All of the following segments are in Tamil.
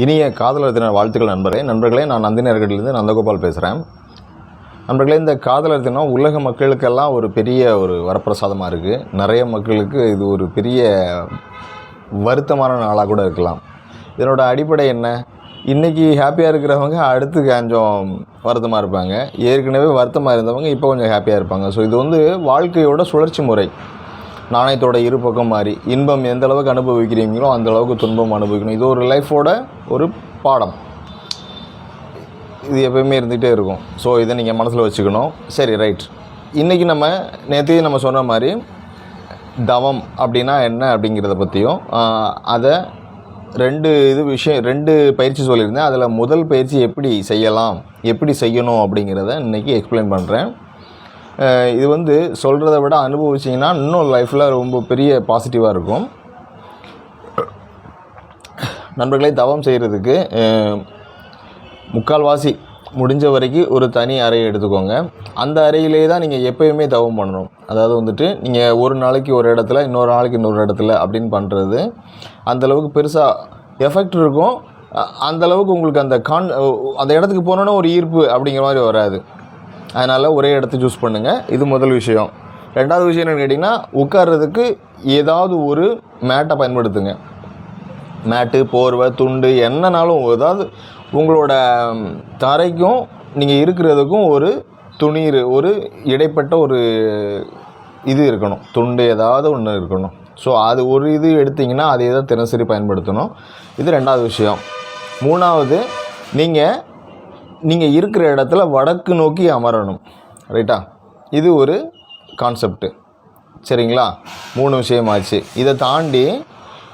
இனிய காதலர் தின வாழ்த்துக்கள் நண்பரே. நண்பர்களே நான் நந்தினர்களிலிருந்து நந்தகோபால் பேசுகிறேன் நண்பர்களே இந்த காதலர் தினம் உலக மக்களுக்கெல்லாம் ஒரு பெரிய ஒரு வரப்பிரசாதமாக இருக்குது நிறைய மக்களுக்கு இது ஒரு பெரிய வருத்தமான நாளாக கூட இருக்கலாம். இதனோட அடிப்படை என்ன? இன்றைக்கி ஹாப்பியாக இருக்கிறவங்க அடுத்து கொஞ்சம் வருத்தமாக இருப்பாங்க. ஏற்கனவே வருத்தமாக இருந்தவங்க இப்போ கொஞ்சம் ஹாப்பியாக இருப்பாங்க. ஸோ இது வந்து வாழ்க்கையோட சுழற்சி முறை. நாணயத்தோட இரு பக்கம் மாறி இன்பம் எந்த அளவுக்கு அனுபவிக்கிறீங்களோ அந்த அளவுக்கு துன்பம் அனுபவிக்கணும். இது ஒரு லைஃபோட ஒரு பாடம். இது எப்பயுமே இருந்துகிட்டே இருக்கும். ஸோ இதை நீங்கள் மனசில் வச்சுக்கணும். சரி ரைட் இன்றைக்கி நம்ம நேற்று நம்ம சொன்ன மாதிரி தவம் அப்படின்னா என்ன அப்படிங்கிறத பற்றியும் அதை ரெண்டு இது விஷயம் ரெண்டு பயிற்சி சொல்லியிருந்தேன். அதில் முதல் பயிற்சி எப்படி செய்யலாம் எப்படி செய்யணும் அப்படிங்கிறத இன்றைக்கி எக்ஸ்பிளைன் பண்ணுறேன் இது வந்து சொல்கிறத விட அனுபவிச்சிங்கன்னா இன்னும் லைஃப்பில் ரொம்ப பெரிய பாசிட்டிவாக இருக்கும். நண்பர்களை தவம் செய்கிறதுக்கு முக்கால்வாசி முடிஞ்ச வரைக்கும் ஒரு தனி அறையை எடுத்துக்கோங்க. அந்த அறையிலே தான் நீங்கள் எப்போயுமே தவம் பண்ணணும். அதாவது வந்துட்டு நீங்கள் ஒரு நாளைக்கு ஒரு இடத்துல இன்னொரு நாளைக்கு இன்னொரு இடத்துல அப்படின்னு பண்ணுறது அந்தளவுக்கு பெருசாக எஃபெக்ட் இருக்கும். அந்தளவுக்கு அந்த அளவுக்கு உங்களுக்கு அந்த கான் அந்த இடத்துக்கு போனோன்னா ஒரு ஈர்ப்பு அப்படிங்கிற மாதிரி வராது. அதனால் ஒரே இடத்த சூஸ் பண்ணுங்கள் இது முதல் விஷயம். ரெண்டாவது விஷயம் என்னென்னு கேட்டிங்கன்னா உட்கார்றதுக்கு ஏதாவது ஒரு மேட்டை பயன்படுத்துங்க. மேட்டு போர்வை துண்டு என்னனாலும் ஏதாவது உங்களோட தரைக்கும் நீங்கள் இருக்கிறதுக்கும் ஒரு துணி ஒரு இடைப்பட்ட ஒரு இது இருக்கணும். துண்டு ஏதாவது ஒன்று இருக்கணும். ஸோ அது ஒரு இது எடுத்திங்கன்னா அதை தான் தினசரி பயன்படுத்தணும். இது ரெண்டாவது விஷயம். மூணாவது நீங்கள் நீங்கள் இருக்கிற இடத்துல வடக்கு நோக்கி அமரணும். ரைட்டா இது ஒரு கான்செப்ட்டு சரிங்களா? மூணு விஷயமாச்சு இதை தாண்டி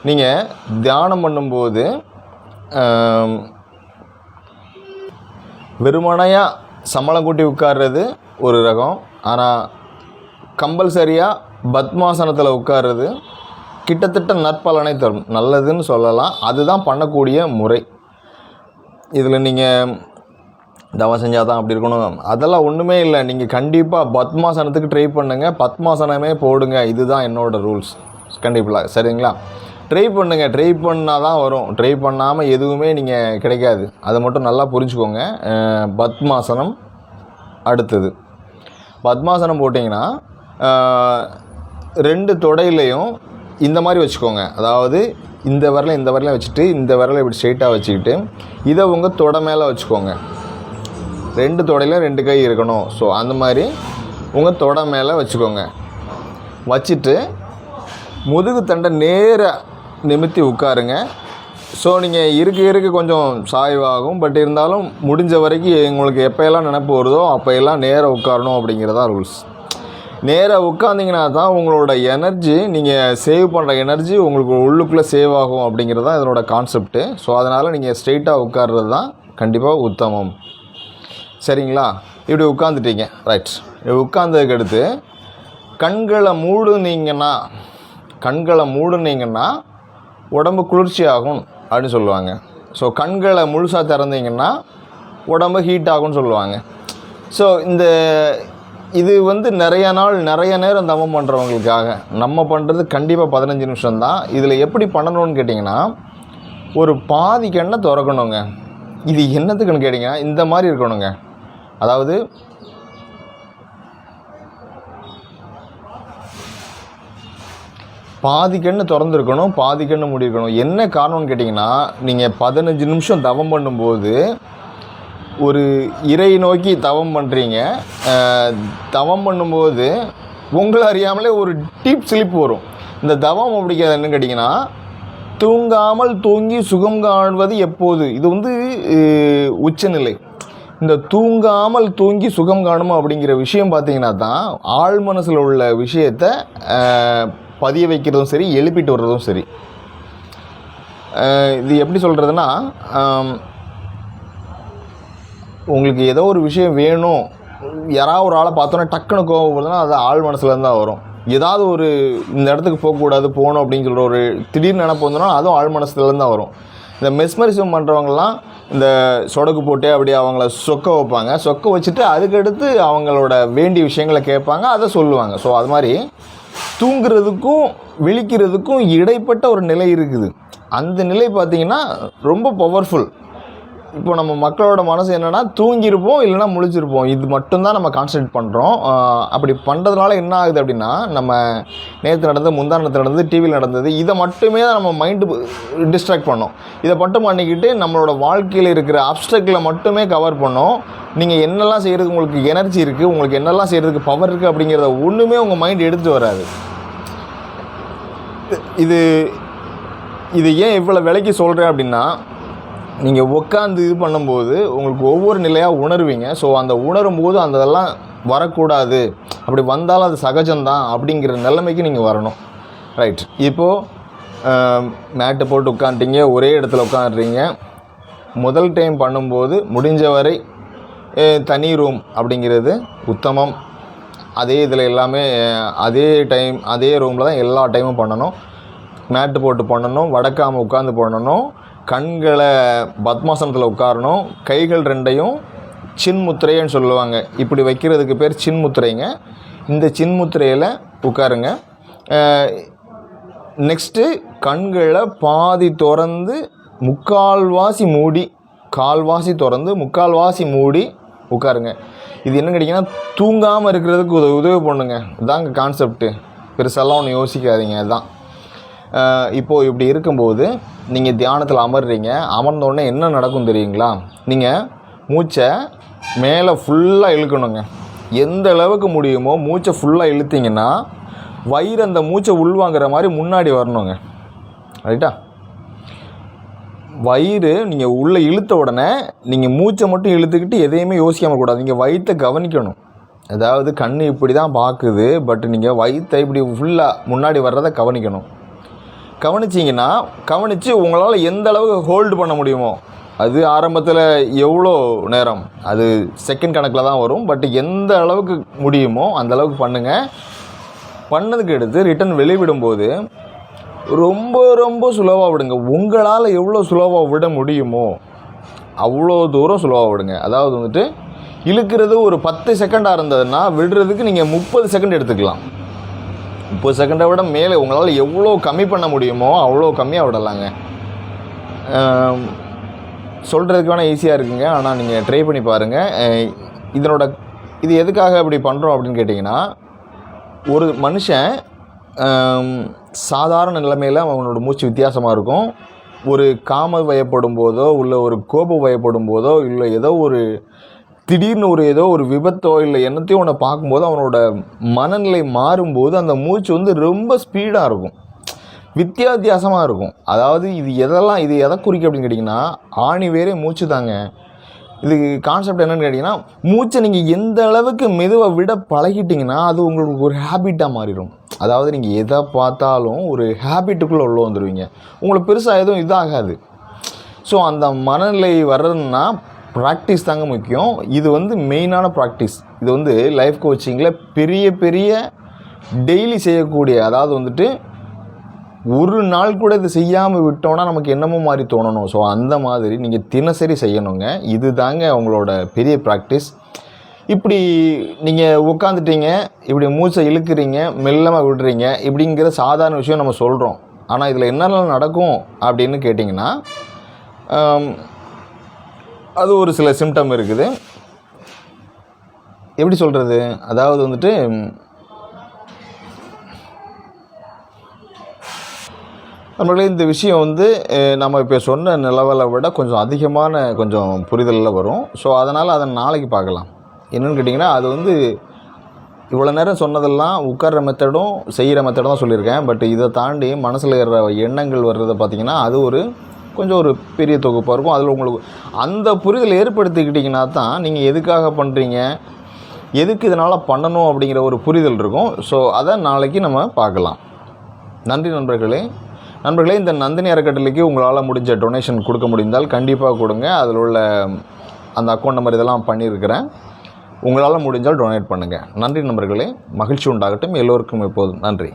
நீங்கள் தியானம் பண்ணும்போது வெறுமனையாக சம்பளம் கூட்டி உட்கார்றது ஒரு ரகம். ஆனால் கம்பல்சரியாக பத்மாசனத்தில் உட்கார்றது கிட்டத்தட்ட நற்பலனை தரும். நல்லதுன்னு சொல்லலாம். அதுதான் பண்ணக்கூடிய முறை. இதில் நீங்கள் தவம் செஞ்சால் தான் அப்படி இருக்கணும். அதெல்லாம் ஒன்றுமே இல்லை. நீங்கள் கண்டிப்பாக பத்மாசனத்துக்கு ட்ரை பண்ணுங்கள் பத்மாசனமே போடுங்க. இதுதான் என்னோட ரூல்ஸ் கண்டிப்பாக சரிங்களா? ட்ரை பண்ணுங்கள் ட்ரை பண்ணால் தான் வரும். ட்ரை பண்ணாமல் எதுவுமே நீங்கள் கிடைக்காது. அதை மட்டும் நல்லா புரிஞ்சுக்கோங்க. பத்மாசனம் அடுத்தது. பத்மாசனம் போட்டிங்கன்னா ரெண்டு தொடையிலையும் இந்த மாதிரி வச்சுக்கோங்க. அதாவது இந்த விரலை இந்த விரலையும் வச்சுட்டு இந்த விரலை இப்படி ஸ்ட்ரெயிட்டாக வச்சுக்கிட்டு இதை உங்கள் தொடை மேலே வச்சுக்கோங்க. ரெண்டு தொடையில் ரெண்டு கை இருக்கணும். ஸோ அந்த மாதிரி உங்கள் தொடை மேலே வச்சுக்கோங்க. வச்சுட்டு முதுகு தண்டை நேராக நிமித்தி உட்காருங்க. ஸோ நீங்கள் இருக்க இருக்க கொஞ்சம் சாய்வாகும். பட் இருந்தாலும் முடிஞ்ச வரைக்கும் உங்களுக்கு எப்போயெல்லாம் நினப்பு வருதோ அப்போயெல்லாம் நேராக உட்காரணும் அப்படிங்கிறதா ரூல்ஸ் நேராக உட்காந்திங்கன்னா தான் உங்களோட எனர்ஜி நீங்கள் சேவ் பண்ணுற எனர்ஜி உங்களுக்கு உள்ளுக்குள்ளே சேவ் ஆகும் அப்படிங்கிறது தான் இதனோட கான்செப்ட்டு ஸோ அதனால் நீங்கள் ஸ்ட்ரெயிட்டாக உட்கார்றது தான் கண்டிப்பாக உத்தமம். சரிங்களா? இப்படி உட்காந்துட்டீங்க ரைட் உட்காந்ததுக்கு அடுத்து கண்களை மூடுனீங்கன்னா கண்களை மூடுனீங்கன்னா உடம்பு குளிர்ச்சி ஆகும் அப்படின்னு சொல்லுவாங்க. ஸோ கண்களை முழுசாக திறந்தீங்கன்னா உடம்பு ஹீட் ஆகும்னு சொல்லுவாங்க. ஸோ இந்த இது வந்து நிறைய நாள் நிறைய நேரம் தவம் பண்ணுறவங்களுக்காக நம்ம பண்ணுறது கண்டிப்பாக பதினஞ்சு நிமிஷம் தான் இதில் எப்படி பண்ணணும்னு கேட்டிங்கன்னா ஒரு பாதி கண்ணை திறக்கணுங்க. இது என்னத்துக்குன்னு கேட்டிங்கன்னா இந்த மாதிரி இருக்கணுங்க. அதாவது பாதி கண்ணு திறந்துருக்கணும் பாதி கண்ணு முடியிருக்கணும். என்ன காரணம்னு கேட்டிங்கன்னா நீங்கள் பதினஞ்சு நிமிஷம் தவம் பண்ணும்போது ஒரு இறை நோக்கி தவம் பண்ணுறீங்க தவம் பண்ணும்போது உங்களை அறியாமலே ஒரு டீப் ஸ்லிப் வரும். இந்த தவம் அப்படிங்கிறது என்னன்னு கேட்டிங்கன்னா தூங்காமல் தூங்கி சுகம் காண்பது எப்போது? இது வந்து உச்சநிலை. இந்த தூங்காமல் தூங்கி சுகம் காணும் அப்படிங்கிற விஷயம் பார்த்தீங்கன்னா தான் ஆள் மனசில் உள்ள விஷயத்தை பதிய வைக்கிறதும் சரி எழுப்பிட்டு வர்றதும் சரி. இது எப்படி சொல்கிறதுனா உங்களுக்கு ஏதோ ஒரு விஷயம் வேணும். யாராவது ஒரு ஆளை பார்த்தோன்னா டக்குன்னு கோவம் வருதுன்னா அது ஆள் மனசுலேருந்து தான் வரும். ஏதாவது ஒரு இந்த இடத்துக்கு போகக்கூடாது போகணும் அப்படின்னு சொல்கிற ஒரு திடீர்னு நினப்பு வந்தோன்னா அதுவும் ஆள் மனசுலேருந்து தான் வரும். இந்த மெஸ்மரிசம் பண்ணுறவங்கலாம் இந்த சொடக்கு போட்டு அப்படியே அவங்கள சொக்க வைப்பாங்க. சொக்க வச்சுட்டு அதுக்கடுத்து அவங்களோட வேண்டிய விஷயங்களை கேட்பாங்க. அதை சொல்லுவாங்க. ஸோ அது மாதிரி தூங்குறதுக்கும் விழிக்கிறதுக்கும் இடைப்பட்ட ஒரு நிலை இருக்குது. அந்த நிலை பார்த்திங்கன்னா ரொம்ப பவர்ஃபுல் இப்போ நம்ம மக்களோட மனசு என்னென்னா தூங்கியிருப்போம் இல்லைன்னா முழிச்சிருப்போம். இது மட்டும்தான் நம்ம கான்சன்ட்ரேட் பண்ணுறோம் அப்படி பண்ணுறதுனால என்ன ஆகுது அப்படின்னா நம்ம நேற்று நடந்தது முந்தானத்து நடந்தது டிவியில் நடந்தது இதை மட்டுமே தான் நம்ம மைண்டு டிஸ்ட்ராக்ட் பண்ணோம். இதை மட்டும் பண்ணிக்கிட்டு நம்மளோட வாழ்க்கையில் இருக்கிற அப்டக்கில் மட்டுமே கவர் பண்ணோம். நீங்கள் என்னெல்லாம் செய்கிறதுக்கு உங்களுக்கு எனர்ஜி இருக்குது உங்களுக்கு என்னெல்லாம் செய்கிறதுக்கு பவர் இருக்குது அப்படிங்கிறத ஒன்றுமே உங்கள் மைண்ட் எடுத்து வராது. இது இது ஏன் இவ்வளோ விலைக்கு சொல்கிறேன் அப்படின்னா நீங்கள் உட்காந்து இது பண்ணும்போது உங்களுக்கு ஒவ்வொரு நிலையாக உணர்வீங்க. ஸோ அந்த உணரும் போது அந்த இதெல்லாம் வரக்கூடாது. அப்படி வந்தாலும் அது சகஜம்தான் அப்படிங்கிற நிலைமைக்கு நீங்கள் வரணும். ரைட் இப்போது மேட்டை போட்டு உட்காந்துட்டீங்க ஒரே இடத்துல உட்காந்துறீங்க முதல் டைம் பண்ணும்போது முடிஞ்ச வரை தனி ரூம் அப்படிங்கிறது உத்தமம். அதே இதில் எல்லாமே அதே டைம் அதே ரூமில் தான் எல்லா டைமும் பண்ணணும். மேட்டு போட்டு பண்ணணும் வடக்காமல் உட்காந்து பண்ணணும். கண்களை பத்மாசனத்தில் உட்காரணும் கைகள் ரெண்டையும் சின்முத்திரைன்னு சொல்லுவாங்க. இப்படி வைக்கிறதுக்கு பேர் சின்முத்திரைங்க இந்த சின்முத்திரையில் உட்காருங்க. நெக்ஸ்ட்டு கண்களை பாதி திறந்து முக்கால்வாசி மூடி கால்வாசி திறந்து முக்கால்வாசி மூடி உட்காருங்க. இது என்ன கிடைக்குன்னா தூங்காமல் இருக்கிறதுக்கு உதவி உதவி பண்ணுங்க. இதாங்க கான்செப்ட்டு பெருசெல்லாம் ஒன்று யோசிக்காதீங்க அதுதான் இப்போது இப்படி இருக்கும்போது நீங்கள் தியானத்தில் அமர்றீங்க அமர்ந்த உடனே என்ன நடக்கும் தெரியுங்களா? நீங்கள் மூச்சை மேலே ஃபுல்லாக இழுக்கணுங்க. எந்த அளவுக்கு முடியுமோ மூச்சை ஃபுல்லாக இழுத்தீங்கன்னா வயிறு அந்த மூச்சை உள்வாங்கிற மாதிரி முன்னாடி வரணுங்க. ரைட்டா வயிறு நீங்கள் உள்ளே இழுத்த உடனே நீங்கள் மூச்சை மட்டும் இழுத்துக்கிட்டு எதையுமே யோசிக்காமல் கூடாது நீங்கள் வயிற்றை கவனிக்கணும். அதாவது கண் இப்படி தான் பார்க்குது பட் நீங்கள் வயிற்றை இப்படி ஃபுல்லாக முன்னாடி வர்றதை கவனிக்கணும். கவனிச்சிங்கன்னா கவனித்து உங்களால் எந்த அளவுக்கு ஹோல்டு பண்ண முடியுமோ அது ஆரம்பத்தில் எவ்வளோ நேரம்? அது செகண்ட் கணக்கில் தான் வரும். பட் எந்த அளவுக்கு முடியுமோ அந்த அளவுக்கு பண்ணுங்கள் பண்ணதுக்கு எடுத்து ரிட்டன் வெளிவிடும்போது ரொம்ப ரொம்ப சுலவாக விடுங்க. உங்களால் எவ்வளோ சுலவாக விட முடியுமோ அவ்வளோ தூரம் சுலவாக விடுங்க. அதாவது வந்துட்டு இழுக்கிறது ஒரு பத்து செகண்டாக இருந்ததுன்னா விடுறதுக்கு நீங்கள் முப்பது செகண்ட் எடுத்துக்கலாம். முப்பது செகண்டை விட மேலே உங்களால் எவ்வளோ கம்மி பண்ண முடியுமோ அவ்வளோ கம்மியாக விடலாங்க. சொல்கிறதுக்கு வேணால் ஈஸியாக இருக்குங்க. ஆனால் நீங்கள் ட்ரை பண்ணி பாருங்கள் இதனோட இது எதுக்காக இப்படி பண்ணுறோம் அப்படின்னு கேட்டிங்கன்னா ஒரு மனுஷன் சாதாரண நிலைமையில் அவனோட மூச்சு வித்தியாசமாக இருக்கும். ஒரு காம வயப்படும் போதோ இல்லை ஒரு கோபம் வயப்படும் போதோ இல்லை ஏதோ ஒரு திடீர்னு ஒரு ஏதோ ஒரு விபத்தோ இல்லை என்னத்தையும் ஒன்று பார்க்கும்போது அவனோட மனநிலை மாறும்போது அந்த மூச்சு வந்து ரொம்ப ஸ்பீடாக இருக்கும். வித்தியா வித்தியாசமாக இருக்கும். அதாவது இது எதெல்லாம் இது எதை குறிக்கும் அப்படின்னு கேட்டிங்கன்னா ஆணி வேறே மூச்சு தாங்க. இதுக்கு கான்செப்ட் என்னன்னு கேட்டிங்கன்னா மூச்சை நீங்கள் எந்த அளவுக்கு மெதுவாக விட பழகிட்டிங்கன்னா அது உங்களுக்கு ஒரு ஹேபிட்டாக மாறிடும். அதாவது நீங்கள் எதை பார்த்தாலும் ஒரு ஹேபிட்டுக்குள்ளே உள்ள வந்துடுவீங்க உங்களுக்கு பெருசாக எதுவும் இதாகாது. ஸோ அந்த மனநிலை வர்றதுன்னா ப்ராக்டிஸ் தாங்க முக்கியம். இது வந்து மெயினான ப்ராக்டிஸ் இது வந்து லைஃப் கோச்சிங்கில் பெரிய பெரிய டெய்லி செய்யக்கூடிய அதாவது வந்துட்டு ஒரு நாள் கூட இது செய்யாமல் விட்டோம்னா நமக்கு என்னமோ மாதிரி தோணணும். ஸோ அந்த மாதிரி நீங்கள் தினசரி செய்யணுங்க. இது தாங்க உங்களோட பெரிய ப்ராக்டிஸ் இப்படி நீங்கள் உட்காந்துட்டீங்க இப்படி மூச்சை இழுக்கிறீங்க மெல்லமாக விடுறீங்க இப்படிங்கிற சாதாரண விஷயம் நம்ம சொல்கிறோம் ஆனால் இதில் என்னெல்லாம் நடக்கும் அப்படின்னு கேட்டிங்கன்னா அது ஒரு சில சிம்டம் இருக்குது. எப்படி சொல்கிறது அதாவது வந்துட்டு நம்மளே இந்த விஷயம் வந்து நம்ம இப்போ சொன்ன நிலவலை விட கொஞ்சம் அதிகமான கொஞ்சம் புரிதலில் வரும். ஸோ அதனால் அதை நாளைக்கு பார்க்கலாம். என்னென்னு கேட்டிங்கன்னா அது வந்து இவ்வளோ நேரம் சொன்னதெல்லாம் உட்கார்ற மெத்தடும் செய்கிற மெத்தடும் தான் சொல்லியிருக்கேன். பட் இதை தாண்டி மனசில் ஏறுற எண்ணங்கள் வர்றதை பார்த்திங்கன்னா அது ஒரு கொஞ்சம் ஒரு பெரிய தொகுப்பாக இருக்கும். அதில் உங்களுக்கு அந்த புரிதல் ஏற்படுத்திக்கிட்டிங்கன்னா தான் நீங்கள் எதுக்காக பண்ணுறீங்க எதுக்கு இதனால் பண்ணணும் அப்படிங்கிற ஒரு புரிதல் இருக்கும். ஸோ அதை நாளைக்கு நம்ம பார்க்கலாம். நன்றி நண்பர்களே. நண்பர்களே இந்த நந்தினி அறக்கட்டளைக்கு உங்களால் முடிஞ்ச டொனேஷன் கொடுக்க முடிந்தால் கண்டிப்பாக கொடுங்க. அதில் உள்ள அந்த அக்கௌண்ட் நம்பர் இதெல்லாம் பண்ணியிருக்கிறேன். உங்களால் முடிஞ்சால் டொனேட் பண்ணுங்கள் நன்றி நண்பர்களே. மகிழ்ச்சி உண்டாகட்டும். எல்லோருக்கும் எப்போதும் நன்றி.